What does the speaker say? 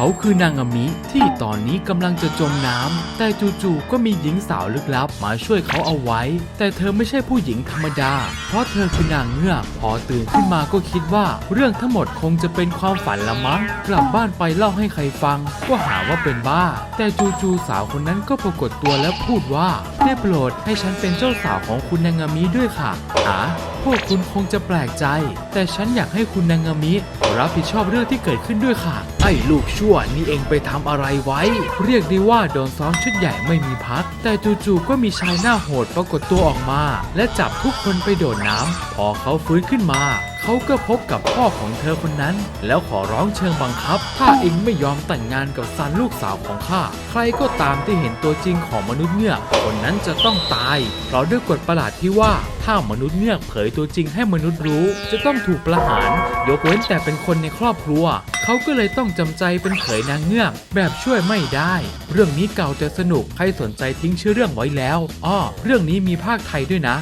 เขาคือนางอามิที่ตอนนี้กำลังจะจมน้ำแต่จู่ๆก็มีหญิงสาวลึกลับมาช่วยเขาเอาไว้ แต่เธอไม่ใช่ผู้หญิงธรรมดา เพราะเธอคือนางเงือกพอตื่นขึ้นมาก็คิดว่า เรื่องทั้งหมดคงจะเป็นความฝันละมั้งกลับบ้านไปเล่าให้ใครฟัง ก็หาว่าเป็นบ้า แต่จู่ๆสาวคนนั้นก็ปรากฏตัวและพูดว่าได้โปรดให้ฉันเป็นเจ้าสาวของคุณนางามิด้วยค่ะหาพวกคุณคงจะแปลกใจ แต่ฉันอยากให้คุณนางามิรับผิดชอบเรื่องที่เกิดขึ้นด้วยค่ะ ไอ้ลูกชั่วนี่เองไปทำอะไรไว้ เรียกได้ว่าโดนซ้อมชุดใหญ่ไม่มีพัก แต่จู่ๆก็มีชายหน้าโหดปรากฏตัวออกมา และจับทุกคนไปโดดน้ำพอเขาฟื้นขึ้นมา เขาก็พบกับพ่อของเธอคนนั้น แล้วขอร้องเชิงบังคับ ถ้าเองไม่ยอมแต่งงานกับซันลูกสาวของข้าใครก็ตามที่เห็นตัวจริงของมนุษย์เงือกคนนั้นจะต้องตาย เพราะด้วยกฎประหลาดที่ว่าถ้ามนุษย์เงือกเผยตัวจริงให้มนุษย์รู้ จะต้องถูกประหาร ยกเว้นแต่เป็นคนในครอบครัว เขาก็เลยต้องจำใจเป็นเขยนางเงือก แบบช่วยไม่ได้ เรื่องนี้เก่าแต่สนุก ใครสนใจทิ้งชื่อเรื่องไว้แล้วอ้อเรื่องนี้มีภาคไทยด้วยนะ